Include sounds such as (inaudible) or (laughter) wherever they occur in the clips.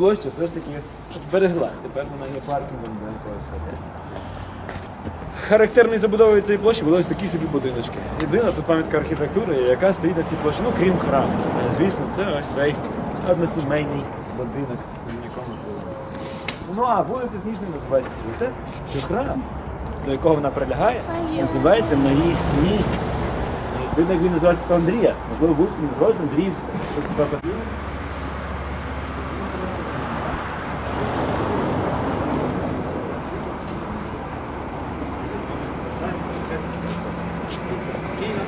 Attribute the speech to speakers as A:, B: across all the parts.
A: площа все ж таки збереглась. Тепер вона є паркінгом для якогось готелю. Характерною забудовою цієї площі були ось такі собі будиночки. Єдина тут пам'ятка архітектури, яка стоїть на цій площі, ну крім храму. Звісно, це ось цей односімейний будинок, в жили. Ну а вулиця Сніжна називається через те, що храм, до якого вона прилягає, називається Марії Сніжні. Видно, як він називається Андрія. Можливо, вулиця називалася Андріївська. Що це так? Це спокійно.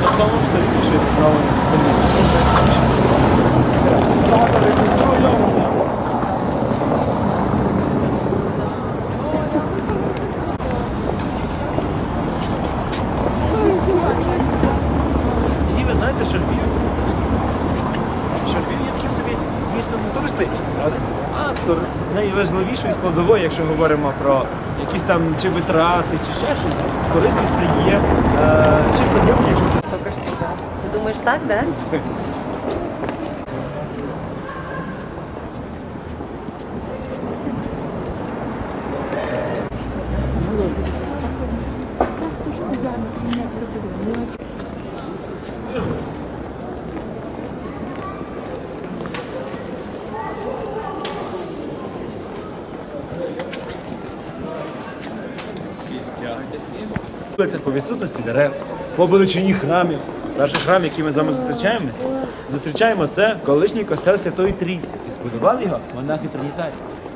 A: В тому столітті ще знову Всі ви знаєте, що Львів, є таким собі містом туристичним, правда? А тури- найважливішою складовою, якщо говоримо про якісь там чи витрати, чи ще щось, туризм це є е, чи прибутки, якщо це
B: Ти думаєш так, так, да? (laughs)
A: Це по відсутності дерев, по величині храмів. наші храм, який ми з вами зустрічаємося, зустрічаємо це колишній костел Святої Трійці. І збудували його монахи Тринітарі.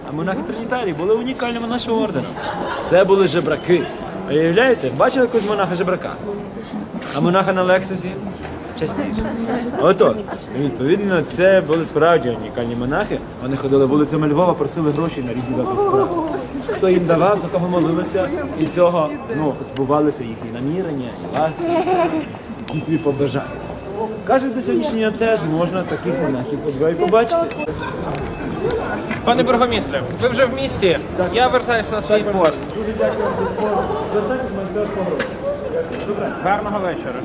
A: А монахи Тринітарі були унікальними нашого ордена. Це були жебраки. А уявляєте, бачили якогось монаха жебрака? А монаха на Лексусі? Частіше. Отож, відповідно, це були справді унікальні монахи. Вони ходили вулицями Львова, просили гроші на різні добрі справи. Хто їм давав, за кого молилися, і цього ну, збувалися їхні намірення, і ласки, і свої побажання. Кажуть, до сьогоднішнього теж можна таких монахів Львові побачити.
C: Пане бургомістре, ви вже в місті. Я вертаюся на свій пост.
A: Дуже дякую за Звертайтесь, майстер погрозу.
C: Гарного вечора.